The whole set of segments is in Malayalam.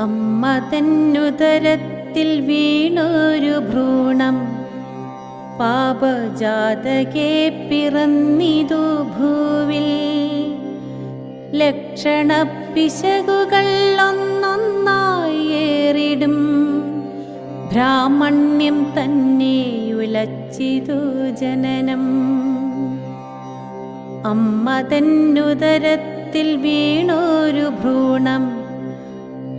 അമ്മ തന്നുതരത്തിൽ വീണൊരു ഭ്രൂണം. പാപജാതകെ പിറന്നിതു ഭൂവിൽ. ലക്ഷണ പിശകുകൾ ഒന്നൊന്നായി ഏറിടും. ബ്രാഹ്മണ്യം തന്നെ ഉലച്ചിതു ജനനം. അമ്മ തന്നുതരത്തിൽ വീണൊരു ഭ്രൂണം.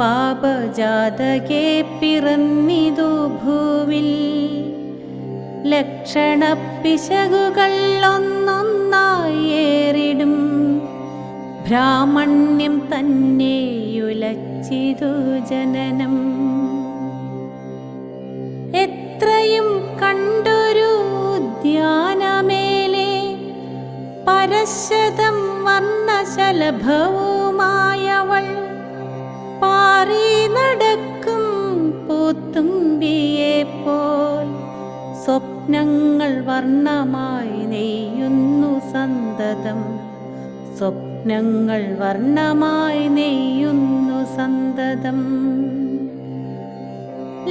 പാപജാതകെ പിറന്നിതു ഭൂവിൽ. ലക്ഷണ പിശകുകൾ ഒന്നൊന്നായി ഏറിടും ബ്രാഹ്മണ്യം തന്നെ ഉലച്ചിതു ജനനം. എത്രയും കണ്ടൊരു ഉദ്യാനമേലെ പരശതം വർണശലഭവുമായവൾ പാറി നടക്കും പോൽ. സ്വപ്നങ്ങൾ വർണമായി നെയ്യുന്നു സന്തതം. സ്വപ്നങ്ങൾ വർണമായി നെയ്യുന്നു സന്തതം.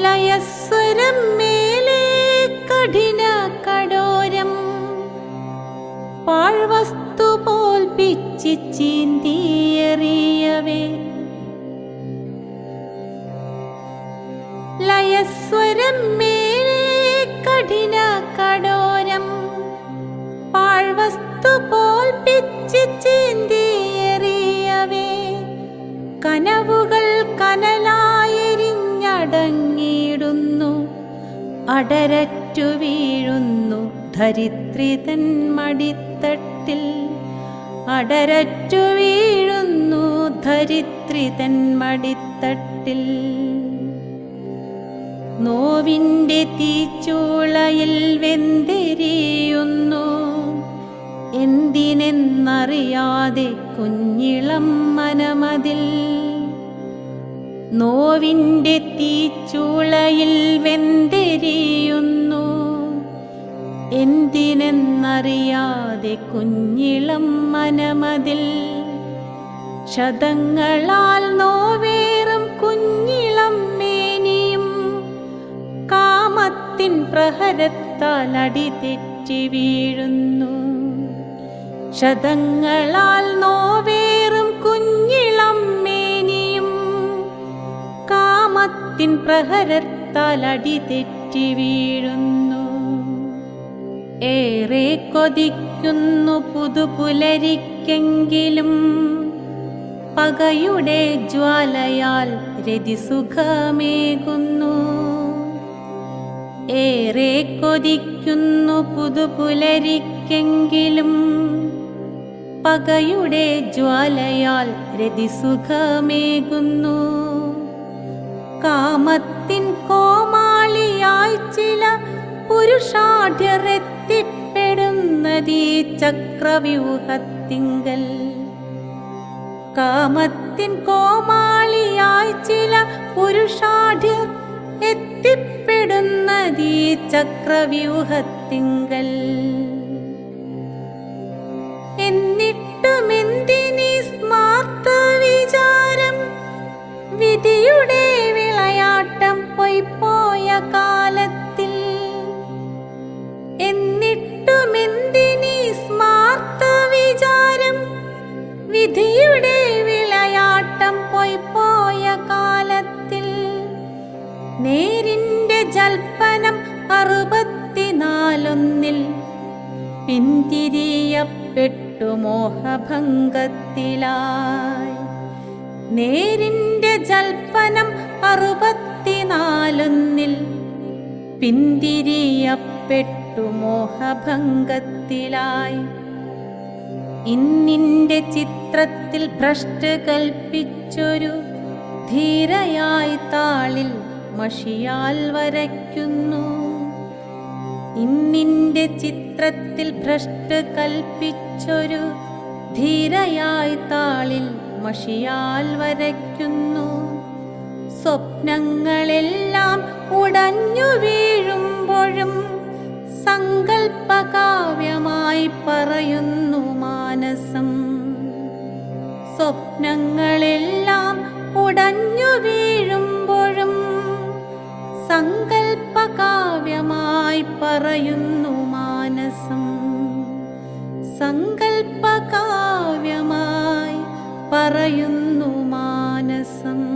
ലയസ്വരം മേലെ കഠിന കടോരം പാഴ്വസ്തു പോൽ പിച്ചി ചീന്തിയെറിയവേ മേലെ കഠിന കടോരം പാഴ്വസ്തു പോൽ പിച്ചി ചീന്തിയെറിയവേ. കനവുകൾ കനലായെരിഞ്ഞടങ്ങിയിടുന്നു. അടരറ്റു വീഴുന്നു ധരിത്രിതൻ മടിത്തട്ടിൽ. അടരറ്റു വീഴുന്നു ധരിത്രിതൻ മടിത്തട്ടിൽ. നോവിന്റെ തീച്ചൂളയിൽ വെന്തെരിയുന്നു. എന്തിനെന്നറിയാതെ കുഞ്ഞിളം മനമതിൽ. നോവിന്റെ തീച്ചൂളയിൽ വെന്തെരിയുന്നു. എന്തിനെന്നറിയാതെ കുഞ്ഞിളം മനമതിൽ. ശതങ്ങളാൽ നോവേറും പ്രഹരത്താൽ അടിതെറ്റി വീഴുന്നു. ശതങ്ങളാൽ നോവേറും കുഞ്ഞിളം മേനിയും കാമത്തിൻ പ്രഹരത്താൽ അടി തെറ്റി വീഴുന്നു. ഏറെ കൊതിക്കുന്നു പുതുപുലരിക്കെങ്കിലും പകയുടെ ജ്വാലയാൽ രതിസുഖമേകുന്നു. ഏറെ കൊതിക്കുന്നു പുതുപുലരിക്കെങ്കിലും. പകയുടെ ജ്വാലയാൽ രതിസുഖമേകുന്നു. കാമത്തിൻ കോമാളിയായി ചില പുരുഷാഠ്യറെത്തിപ്പെടുന്നതീ ചക്രവ്യൂഹത്തിങ്കൽ. കാമത്തിൻ കോമാളിയായി ചില പുരുഷാഢ്യർ എത്തിപ്പെടുന്നതീ ചക്രവ്യൂഹത്തിങ്കൽ. എന്നിട്ടുമെന്തിനീ സ്മാർത്ത വിചാരം വിധിയുടെ വിളയാട്ടം പൊയ്പോയ കാലത്തിൽ ജൽപ്പനം അറുപത്തിനാലൊന്നിൽ പിന്തിരിയപ്പെട്ടു മോഹഭംഗത്തിലായി. നേരിന്റെ ജൽപ്പനം അറുപത്തിനാലൊന്നിൽ പിന്തിരിയപ്പെട്ടു മോഹഭംഗത്തിലായി. ഇന്നിന്റെ ചിത്രത്തിൽ ഭ്രഷ്ട് കൽപ്പിച്ചൊരു ധീരയായി താളിൽ മഷിയാൽ വരയ്ക്കുന്നു. ഇന്നിന്റെ ചിത്രത്തിൽ ഭ്രഷ്ട് കൽപ്പിച്ചൊരു ധീരയായി താളിൽ മഷിയാൽ വരയ്ക്കുന്നു. സ്വപ്നങ്ങളെല്ലാം ഉടഞ്ഞു വീഴുമ്പോഴും സങ്കൽപ്പകാവ്യമായി പറയുന്നു മാനസം. സ്വപ്നങ്ങളെല്ലാം സങ്കൽപ്പകാവ്യമായി പറയുന്നു മാനസം. സങ്കൽപ്പകാവ്യമായി പറയുന്നു മാനസം.